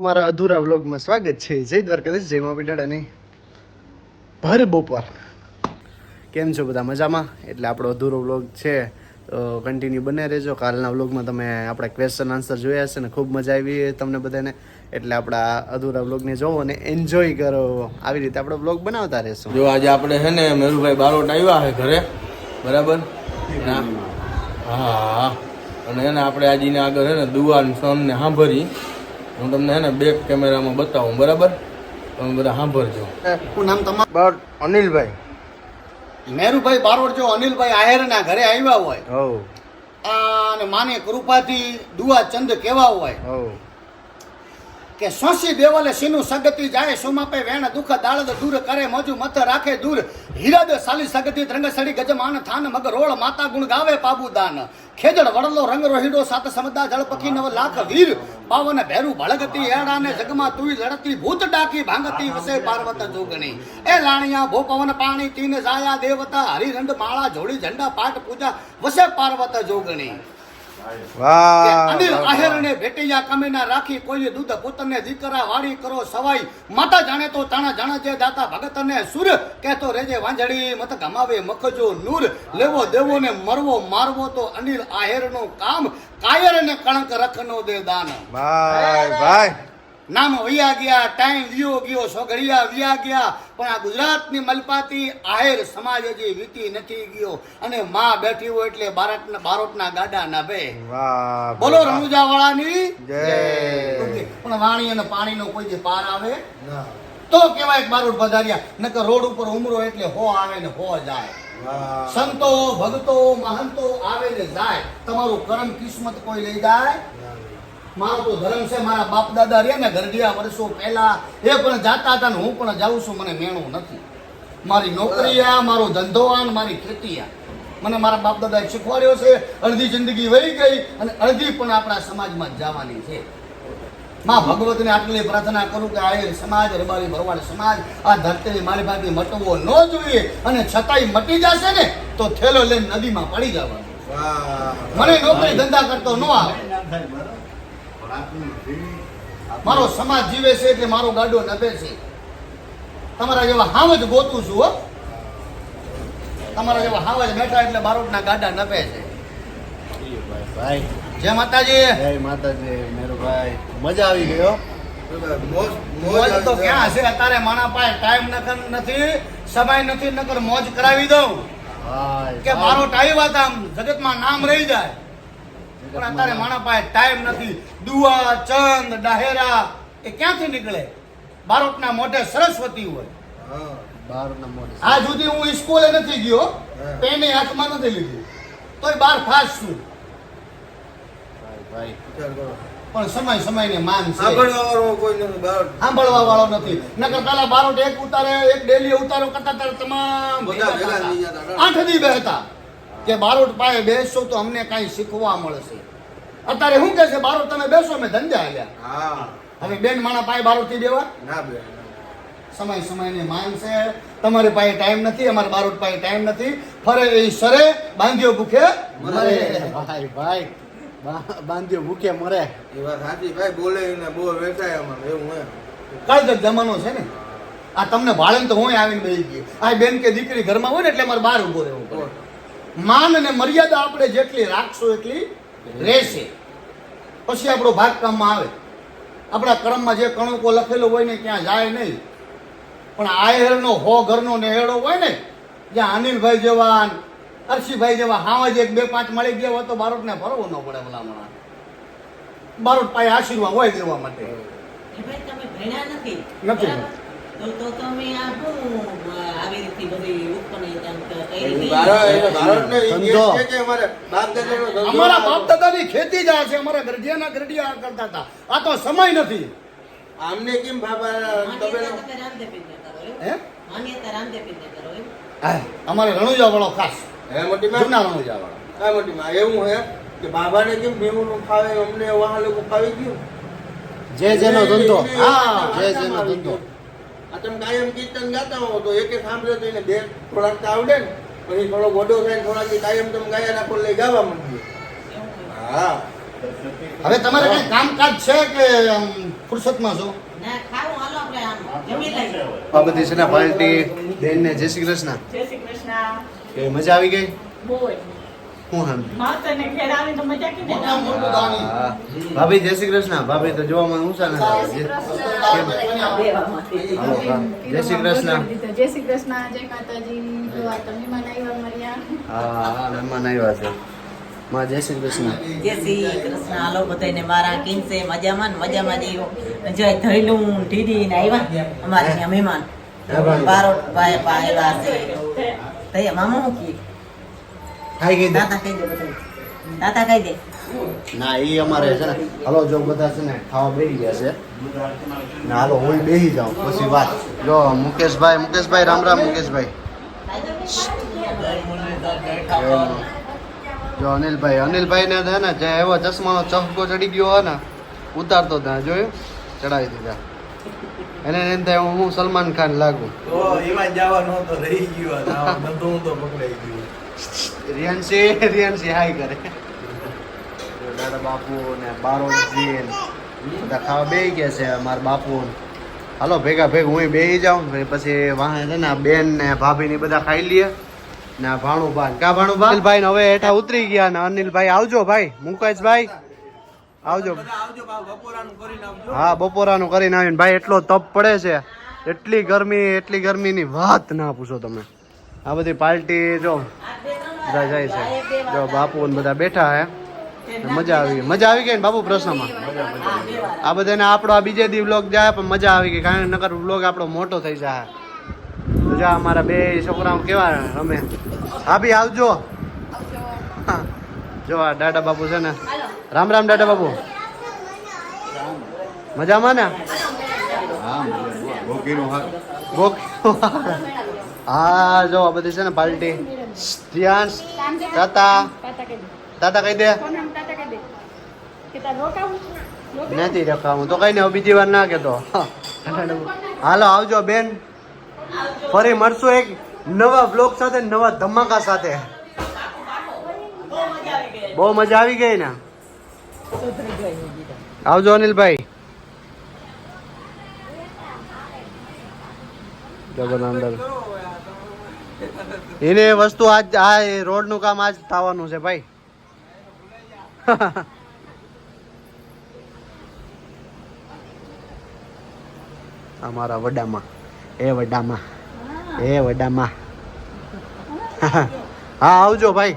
અમારા અધૂરા વ્લોગમાં સ્વાગત છે. જય દ્વારકાધીશ, જય મા પીટાડાની ભર બપોર. કેમ છો બધા? મજામાં? એટલે આપણો અધૂરો વ્લોગ છે. કન્ટિન્યુ બને રહેજો. કાલના વ્લોગમાં તમે આપણા ક્વેશ્ચન આન્સર જોયા હશે ને ખૂબ મજા આવી તમને બધાને. એટલે આપણા અધૂરા વ્લોગને જોવો અને એન્જોય કરો. આવી રીતે આપણો વ્લોગ બનાવતા રહેશું. જો આજે આપણે છે ને મેરુભાઈ બારોટ આવ્યા છે ઘરે. બરાબર. હા. અને એને આપણે આજે આગળ છે ને દુવાન સન ને સાંભળી. હું તમને હે ને બેક કેમેરામાં બતાવું બરાબર? તમે બધા સાંભળજો. હું નામ તમારું? બટ અનિલભાઈ. મેરુભાઈ બારોડ જો અનિલભાઈ આહેરના ઘરે આવ્યા હોય હો અને માને કૃપાથી દુઆ ચંદ કેવા હોય. હો કે સોસી દેવલે સીનું સગતી જાય સોમાપે વેણ દુઃખ દાળદ દૂર કરે, મોજુ મત રાખે દૂર. હીરદ સાલી સગતી ત્રંગસડી ગજમાન થાન, મગ રોળ માતા ગુણ ગાવે પાબુદાન. ખેજડ વડલો, રંગ રોહિડો સાત સમદા જળપખી નવ લાખ વીર. પાવન ભેરું ભળગતી એડાને જગમાં તુઈ લડતી ભૂત ડાકી ભાંગતી વસે પાર્વત જોગણી. એ લાણિયા, ભો પવન, પાણી, તીન જાયા દેવતા હરિરંડ માળા, જોડી ઝંડા પાઠ પૂજા, વસે પાર્વત જોગણી. વાહ અનિલ આહેરને ભેટિયા કમીના રાખી કોઈ દૂધ પુતને દીકરા વાળી કરો સવાઈ. માતા જાણે તો તાણા જાણે જે દાતા ભગતને સુર. કહેતો રેજે વાંજળી મત ગમાવે મખજો નૂર. લેવો દેવો ને મરવો મારવો તો અનિલ આહેરનું કામ. કાયર ને કણક રખનો દે દાન. ભાઈ ભાઈ. નામ વૈયા ગયા ટાઈમ વિયો ગયો સોગડિયા વિયા ગયા પણ આ ગુજરાતની મલપાતી આહેર સમાજ હજી વીતી નથી ગયો. અને માં બેઠી હોય એટલે બારટના બારોટના ગાડા ના બે બોલો રણુજા વાળાની જય. પણ વાણી અને પાણીનો કોઈ જે પાર આવે? તો કેવાય બારોટ બધાર્યા નકર રોડ ઉપર ઉમરો એટલે હો આવે ને હો જાય. સંતો ભગતો મહંતો આવે ને જાય. તમારું કરમ કિસ્મત કોઈ લઈ જાય? મારો તો ધર્મ છે મારા બાપ દાદા રહ્યા ને ગરડિયા વર્ષો પહેલા એ પણ જાતા હતા ને હું પણ જાઉં છું મને મેણું નથી. મારી નોકરી આ મારો ધંધો આ ને મારી ખેતી આ મને મારા બાપ દાદાએ શીખવાડ્યો છે અડધી જિંદગી વહી ગઈ અને અડધી પણ આપણા સમાજમાં જ જવાની છે. માં ભગવતને આટલી પ્રાર્થના કરું કે આ સમાજ રબારી ભરવાડ સમાજ આ ધરતી મારી ભાગી મટવો ન જોઈએ અને છતાંય મટી જશે ને તો થેલો લઈને નદીમાં પડી જવાનું. મને નોકરી ધંધા કરતો ન આવે. મારો સમાજ જીવે છે એટલે મારો ગાડો નભે છે. તમારા જેવા હાવ જ ગોતું છું હો. તમારા જેવા હાવ જ બેઠા એટલે બારોટના ગાડા નભે છે. ભાઈ. જય માતાજી. જય માતાજી મેરો ભાઈ. મજા આવી ગયો મોજ તો ક્યાં છે? અત્યારે માણા પાસે ટાઈમ નથી સમય નથી નકર મોજ કરાવી દઉં. કે મારો ટાઈમ હતા જગત જગતમાં નામ રહી જાય. પણ અત્યારે માણા પાસે ટાઈમ નથી. દુઆ ચંદ ડાહેરા એ ક્યાંથી નીકળે? બારોટના મોઢે સરસ્વતી હોય. મોઢે આ સુધી હું સ્કૂલે નથી ગયો પેને હાથમાં નથી લીધું. તોય બાર ફાસ છું. પણ સમય સમયને માન છે. સાંભળવા કોઈ નથી સાંભળવા વાળો નથી. નકર પેલા બારોટ એક ઉતારે એક ડેલી ઉતારો કરતા ત્યારે તમામ. આઠ દી બેહતા કે બારોટ પાસે બેસશો તો અમને કાંઈ શીખવા મળશે. અત્યારે શું કહે છે બારોટ તમે બેસો અમે ધંધા હાલ્યા. હવે બેન માણા પાસે બારોટથી દેવા. ના બે સમય સમયની માંગ છે. તમારી પાસે ટાઈમ નથી અમારા બારોટ પાસે ટાઈમ નથી. ફરે એ સરે બાંધ્યો ભૂખે મરે. ભાઈ ભાઈ બાંધ્યો ભૂખે મરે. એ વાત સાચી. ભાઈ બોલે ને બહુ વેચાય અમારે એવું હે તો જમાનો છે ને. આ તમને ભાળે તો હું આવીને બેસી ગયો. આ બેન કે દીકરી ઘરમાં હોય ને એટલે મારે બહાર ઊભો રહેવું પડે. માન અને મર્યાદા આપણે જેટલી રાખશું એટલી રહેશે. પછી આપણો ભાગ કામમાં આવે. આપણા કર્મમાં જે કણકો લખેલો હોય ને ત્યાં જાય નહીં. પણ આહેરનો હો ઘરનો નેહેડો હોય ને જ્યાં અનિલભાઈ જેવા અરશીભાઈ જેવા હાવા જ એક બે પાંચ મળી ગયા હોય તો બારોટને ફરવો ન પડે ભલામણા. બારોટ પાસે આશીર્વાદ હોય દેવા માટે. નથી? તો તમે આ શું આવી રીતની બધી ઉત્પન્ન અમારે બાપ ખેતી જ આ છે અમારા ગરડિયાના ગરડિયા કરતા હતા. આ તો સમય નથી. આમને કેમ બાબા તમે? હે? અમારે રણુજા વાળો ખાસ હે? મોટી માં જૂના રણુજા વાળો હા મોટી માં એવું હે કે બાબાને કેમ ભીમનું ફાવે અમને વાહ લોકો ફાવી ગયું? જે જેનો ધંધો. હા, જે જેનો ધંધો. તમે કાયમ કીર્તન ગાતા હો તો એક એક સાંભળે તો એને બે થોડાક તો આવડે ને. પછી થોડો ગોડો થાય થોડાક કાયમ તમે ગાયા રાખો લઈ ગાવા માંડીએ હા. હવે તમારે કઈ કામકાજ છે કે ફુરસતમાં છો? ના ખાવું હાલો આપણે આમ. જમી લઈએ. આ બધી છે ને પાર્ટી જય શ્રી કૃષ્ણ. જય શ્રી કૃષ્ણ. મજા આવી ગઈ? ભાભી જય શ્રી કૃષ્ણ. ભાભી તો જોવામાં ઊંચા નથી. જય શ્રી કૃષ્ણ. જય શ્રી કૃષ્ણ. જય માતાજી હા મહેમાન આવ્યા છે. માં જય શ્રી કૃષ્ણ. જય શ્રી કૃષ્ણ. આલો બધાને મારા કેમ છે. મજામાં ને મજામાં જ આવ્યો જય ધૈલું ઢીડી ને આવ્યા. અમારે ત્યાં મહેમાન. બારોટ ભાઈ આવ્યા છે. તૈયાર મામા હું કી ખાઈ ગઈ દાતા દાદા કહી દે બધા દાદા કહી દે. ના એ અમારે છે ને હાલો જો બધા છે ને ખાવા બેસી ગયા છે. ને હાલો હું બેસી જાઉં પછી વાત. જો મુકેશભાઈ મુકેશભાઈ રામ રામ મુકેશભાઈ. જો અનિલભાઈ અનિલભાઈ ને છે ને જે એવો ચશ્માનો ચહકો ચડી ગયો હોય ને ઉતારતો ત્યાં જોયું? ચડાવી દીધા. એને એમ થાય હું સલમાન ખાન લાગુ. એમાં જવાનું તો રહી ગયો બધું તો પકડાઈ ગયું. રિયાન્સી રિયાન્સી હાય કરે. દાદા બાપુ ને બારોજી બધા ખાવા બે ગયા છે મારા બાપુ હાલો ભેગા ભેગા હું બે જાઉં પછી વાહન છે ને બેન ને ભાભી ને બધા ખાઈ લઈએ. ને ભાણું ભાણુભા કા ભાણુભા ભાઈ હવે હેઠા ઉતરી ગયા ને અનિલભાઈ આવજો ભાઈ મુકેશભાઈ. આવજો. હા બપોરાનું કરીને આવીને. ભાઈ એટલો તપ પડે છે. એટલી ગરમી એટલી ગરમીની વાત ના પૂછો તમે. આ બધી પાર્ટી જો બધા જાય છે. જો બાપુ ને બધા બેઠા હે. મજા આવી મજા આવી ગઈ ને બાપુ પ્રશ્નમાં? આ બધાને આપણો આ બીજે દી વ્લોગ જાય પણ મજા આવી ગઈ. કારણ કે નકર વ્લોગ આપણો મોટો થઈ જાય. તો જા અમારા બે છોકરાઓ કેવા રમે. ભાભી આવજો. જો આ દાદા બાપુ છે ને. રામ રામ દાદા બાપુ. મજામાં ને? ગોક હા, જો, આ બધી છે ને પાર્ટી ધ્યાન તાતા. તાતા કહી દે? નથી રખાવું. તો કઈ નહીં બીજી વાર ના કેતો હાલો, આવજો, બેન. ફરી મળશું એક નવા બ્લોગ સાથે, નવા ધમાકા સાથે. બહુ મજા આવી ગઈ ને. આવજો, અનિલભાઈ. જગન અંદર. એને વસ્તુ આજ આ રોડનું કામ આજ થવાનું છે ભાઈ. અમારા વડામાં. એ વડામાં. એ વડામાં. હા આવજો ભાઈ.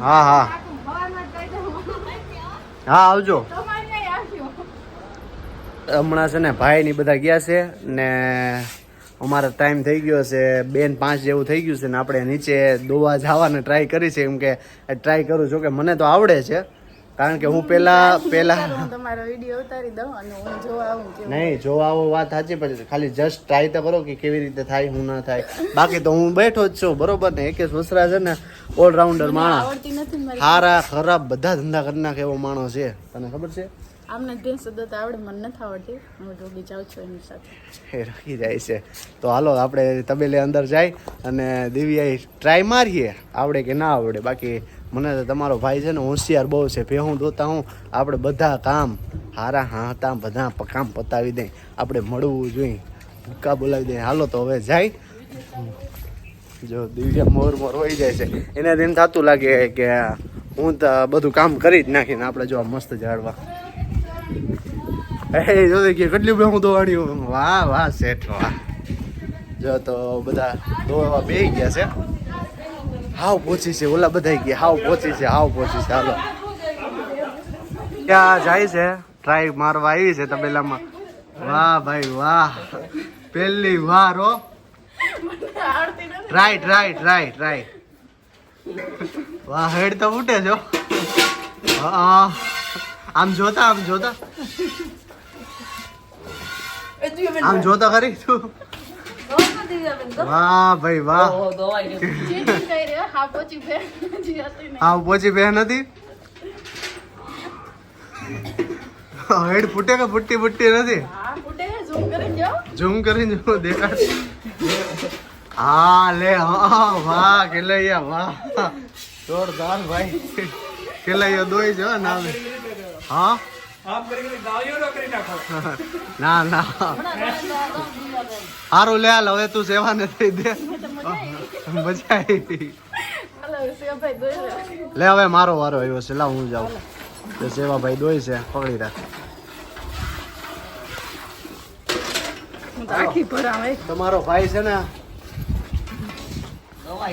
હા હા. હા આવજો. હમણાં છે ને ભાઈ ની બધા ગયા છે ને અમારો ટાઈમ થઈ ગયો છે બેન પાંચ જેવું થઈ ગયું છે ને આપણે નીચે દોવા જવાને ટ્રાય કરી છે એમ કે ટ્રાય કરું છું કે મને તો આવડે છે કારણ કે હું પેલા પેલા તમારો વીડિયો ઉતારી દઉં અને હું જોવા આવું નહીં જોવા આવો વાત સાચી પછી ખાલી જસ્ટ ટ્રાય તો કરો કે કેવી રીતે થાય હું ના થાય. બાકી તો હું બેઠો જ છું બરોબર ને? એકે વસરા છે ને ઓલરાઉન્ડર માણસ. સારા ખરાબ બધા ધંધા કરી નાખે એવો માણસ છે. તને ખબર છે? આમને ભેંસ તો આવડે, મને નથી આવડતી. હું ડોગી જાઉં છું એની સાથે. એ રાખી જાય છે. તો હાલો, આપણે તબેલે અંદર જાય અને દિવ્યાએ ટ્રાય મારીએ, આવડે કે ના આવડે. બાકી મને તો તમારો ભાઈ છે ને, હોશિયાર બહુ છે. ભે હું દોતા હું, આપણે બધા કામ, હારા હાતા બધા કામ પતાવી દઈ આપણે મળવું જોઈએ. ભૂક્કા બોલાવી દઈએ હાલો, તો હવે જાય. જો, દિવ્યા મોર મોર હોઈ જાય છે. એને દિન થતું લાગે કે હું તો બધું કામ કરી જ નાખીને આપણે જો મસ્ત ઝાડવા કે કેટલી બે હું દોવાણી વાહ વાહ, શેઠ, વાહ. જો તો બધા દોવા બે ગયા છે. હાવ પહોંચી છે, ઓલા બધા ગયા. હાવ પહોંચી છે, હાવ પહોંચી છે. હાલો. ક્યાં જાય છે? ટ્રાય મારવા આવી છે તબેલામાં. વાહ, ભાઈ, વાહ. પહેલી વાર, હો. ટ્રાય ટ્રાય ટ્રાય ટ્રાય વાહ, હેડ તો ઉઠે છો હા. આમ જોતા આમ જોતા. આમ જોતા ખરી તું? વાહ ભાઈ વાહ. હા પોચી બેન હતી હેડ ફૂટે કે ફૂટતી ફૂટતી નથી? હા ઝૂમ કરીને જો ઝૂમ દેખાડ હા લે હા વાહ કેલૈયા વાહ. જોરદાર ભાઈ. કેલૈયા દોઈ જો નામે. હા? ના ના સારું લે હાલ હવે તું સેવા ને થઈ દે. મજા આવી લો. લે હવે મારો વારો આવ્યો છે. લા હું જાઉં. તો સેવાભાઈ દોય છે પકડી રાખ. તમારો ભાઈ છે ને દવા તમારો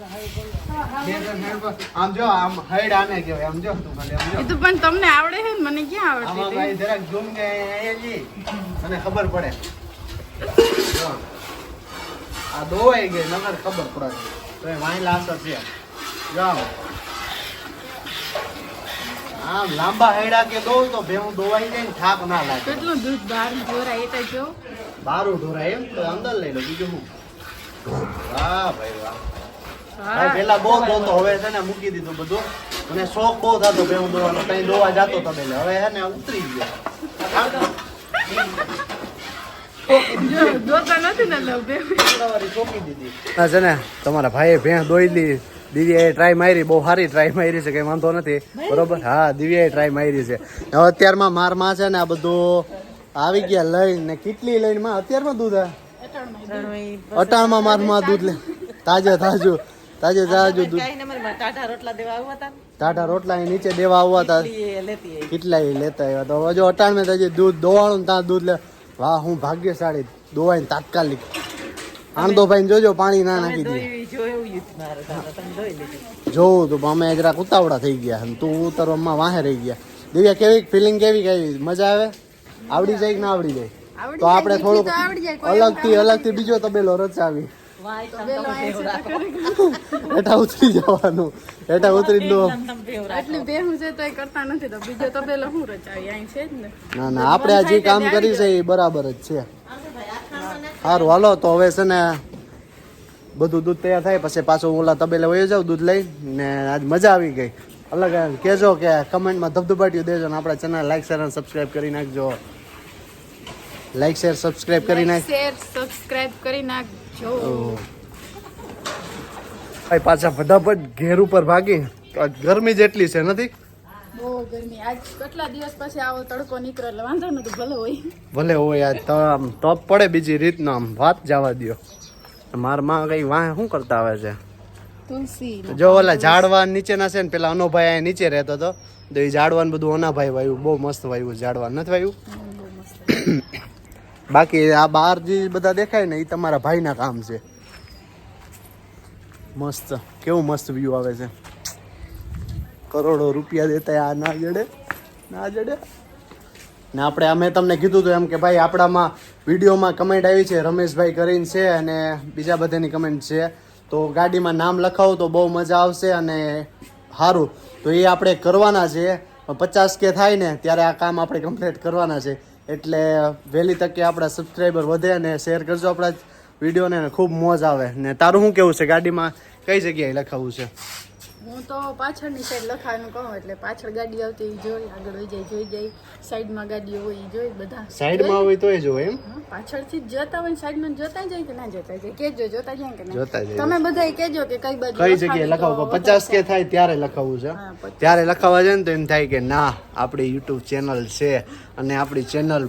ભાઈ છે ને આમ જો આમ હાઈડ આને કહેવાય આમ જો તું ખાલી આમ જો એ તો પણ તમને આવડે છે મને ક્યાં આમાં ભાઈ જરાક ઝૂમ કે અહીંયા જી ખબર પડે. આ દોવાઈ ગઈ નગર ખબર પડે. તો એ વાંયલા અસર છે. જાઓ. આમ લાંબા હેડા કે દો તો ભેહું દોવાઈ જાય ને થાક ના લાગે. કેટલું દૂધ બહાર ધોરાય એ તો જો. બારું ઢોરાય એમ તો અંદર લઈ લો બીજું હું વાહ ભાઈ વાહ. પેલા બહુ દોતો હવે છે ને મૂકી દીધું બધું. અને શોખ બહુ થતો ભેહું દોવાનો. કઈ દોવા તો પેલે હવે છે ને ઉતરી ગયો. બે હા તમારા ભાઈએ ભેંસ દોઈલી દિવ્યાએ ટ્રાય મારી. બહુ સારી ટ્રાય મારી છે કઈ વાંધો નથી. બરોબર? હા દિવ્યાએ ટ્રાય મારી છે. હવે અત્યારમાં મારમાં છે ને આ બધું આવી ગયા લઈને. કેટલી લઈને માં? અત્યારમાં દૂધ હે? અટાણમાં મારમાં દૂધ લે. તાજે તાજું. તાજે તાજું દૂધ. કાંઈ ને ટાટા રોટલા દેવા આવવા હતા. ટાટા રોટલા એ નીચે દેવા આવવા હતા. કેટલા એ લેતા આવ્યા તો હવે જો અટાણ મેં તાજે દૂધ દોવાણું ત્યાં દૂધ લે. વાહ હું ભાગ્યશાળી. દોવાઈને તાત્કાલિક. આણંદો ભાઈ જોજો પાણી ના નાખી દે. જોવું તો અમે જરાક ઉતાવળા થઈ ગયા તું ઉતરવામાં વાહે રહી ગયા. દિવ્યા કેવી ફિલિંગ કેવી કેવી મજા આવે? આવડી જાય કે ના આવડી જાય? તો આપણે થોડુંક અલગથી અલગથી બીજો તબેલો રચાવી. હેઠા ઉતરી જવાનું. હેઠા ઉતરી દો તમ બે હું આટલી છે તો કરતા નથી તો બીજો તો પેલો હું રચાવી? અહીં છે જ ને. ના ના આપણે આ જે કામ કરી છે એ બરાબર જ છે. સારું હાલો તો હવે છે ને બધું દૂધ તૈયાર થાય પછી પાછું ઓલા તબેલે વહી જાવ દૂધ લઈ ને આજ મજા આવી ગઈ. અલગ કહેજો કે કમેન્ટમાં ધબધબાટીઓ દેજો ને આપણા ચેનલ લાઈક શેર અને સબસ્ક્રાઈબ કરી નાખજો. લાઈક શેર સબસ્ક્રાઈબ કરી નાખ. શેર સબસ્ક્રાઇબ કરી નાખજો. ભાઈ પાછા ફટાફટ ઘેર ઉપર ભાગી ગરમી જેટલી છે નથી? બહુ ગરમી. આજ કેટલા દિવસ પછી આવો તડકો નીકળે એટલે વાંધો નથી ભલે હોય. ભલે હોય આજ તો આમ તપ પડે બીજી રીતનો આમ વાત જવા દ્યો. મારા માં કઈ વાહ શું કરતા આવે છે? તુલસી જો ઓલા ઝાડવા નીચેના છે ને પેલા અનોભાઈ અહીંયા નીચે રહેતો હતો. તો એ ઝાડવાનું બધું અનાભાઈ વાયું બહુ મસ્ત વાયું ઝાડવા નથી વાયું? બાકી આ બહાર જે બધા દેખાય ને એ તમારા ભાઈના કામ છે. મસ્ત. કેવું મસ્ત વ્યૂ આવે છે. કરોડો રૂપિયા દેતા આ ના જડે ના જડે. ને આપણે અમે તમને કીધું હતું એમ કે ભાઈ આપણામાં વિડીયોમાં કમેન્ટ આવી છે, રમેશભાઈ કરીને છે અને બીજા બધાની કમેન્ટ છે. તો ગાડીમાં નામ લખાવો તો બહુ મજા આવશે અને સારું તો એ આપણે કરવાના છે. પચાસ કે થાય ને, ત્યારે આ કામ આપણે કમ્પ્લીટ કરવાના છે. એટલે વહેલી તકે આપણા સબસ્ક્રાઈબર વધે અને શેર કરજો આપણા વિડીયોને ખૂબ મોજ આવે. ને તારું શું કેવું છે? ગાડીમાં કઈ જગ્યાએ લખાવવું છે? હું તો પાછળની સાઈડ લખાવાનું કહું એટલે પાછળ ગાડી આવતી એ જોઈ આગળ વહી જાય જોઈ જાય. સાઈડમાં ગાડીઓ હોય એ જોઈ બધા. સાઈડમાં હોય તો એ જો એમ પાછળથી જ જતા હોય સાઈડમાં જોતા જાય કે ના જોતા જાય? કેજો જોતા જાય કે ના? જોતા જાય. તમે બધા કેજો કે કઈ બાજુ કઈ જગ્યાએ લખાવું પચાસ કે થાય ત્યારે લખાવું છે. ત્યારે લખાવા જાય ને તો એમ થાય કે ના આપણી યુટ્યુબ ચેનલ છે અને આપણી ચેનલ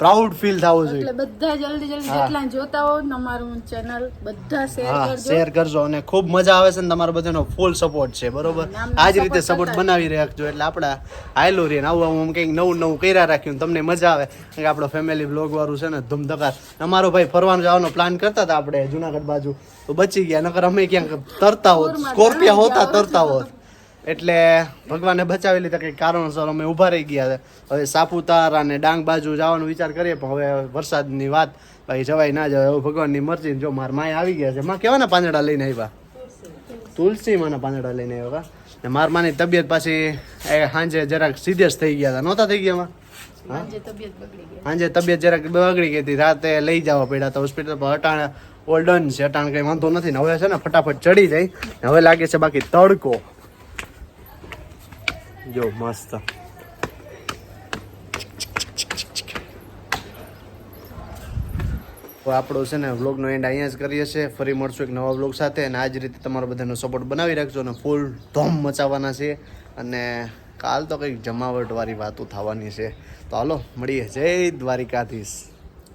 પ્રાઉડ ફીલ થવું જોઈએ. એટલે બધા જલ્દી જલ્દી જેટલા જોતા હો અમારું ચેનલ બધા શેર કરજો. શેર કરજો અને ખૂબ મજા આવે છે ને તમારો બધાનો ફૂલ સપોર્ટ છે બરોબર? આ જ રીતે સપોર્ટ બનાવી રાખજો એટલે આપણે આયલું રે આવું આવું કંઈક નવું નવું કર્યા રાખ્યું તમને મજા આવે. કે આપણો ફેમિલી બ્લોગ વાળું છે ને ધમધકાર. અમારો ભાઈ ફરવાનું જવાનો પ્લાન કરતા હતા આપણે જુનાગઢ બાજુ. તો બચી ગયા નકર અમે ક્યાંક તરતા હોત સ્કોર્પિયા હોતા. તરતા હોત. એટલે ભગવાને બચાવી લીધા કંઈક કારણોસર અમે ઊભા રહી ગયા છે. હવે સાપુતારા અને ડાંગ બાજુ જવાનો વિચાર કરીએ પણ હવે વરસાદની વાત ભાઈ જવાય ના જવાય હવે ભગવાનની મરજી જો માર માય આવી ગયા છે. માં કેવાના પાંદડા લઈને આવ્યા? તુલસી માના પાંદડા લઈને આવ્યા ને માર માની તબિયત પાછી એ સાંજે જરાક સિરિયસ થઈ ગયા હતા નહોતા થઈ ગયા માં? સાંજે તબિયત જરાક બગડી ગઈ હતી. રાતે લઈ જવા પડ્યા હતા હોસ્પિટલ પર અટાણે ઓલ ડન છે. અટાણે કંઈ વાંધો નથી ને હવે છે ને ફટાફટ ચડી જાય. હવે લાગે છે બાકી તડકો. જો મસ્ત તો આપણો છે ને વ્લોગનો એન્ડ અહીંયા જ કરીએ છીએ. ફરી મળશું એક નવા વ્લોગ સાથે અને આ જ રીતે તમારો બધાનો સપોર્ટ બનાવી રાખજો અને ફૂલ ધોમ મચાવવાના છે. અને કાલ તો કંઈક જમાવટવાળી વાતો થવાની છે. તો હાલો, મળીએ. જય દ્વારિકાધીશ.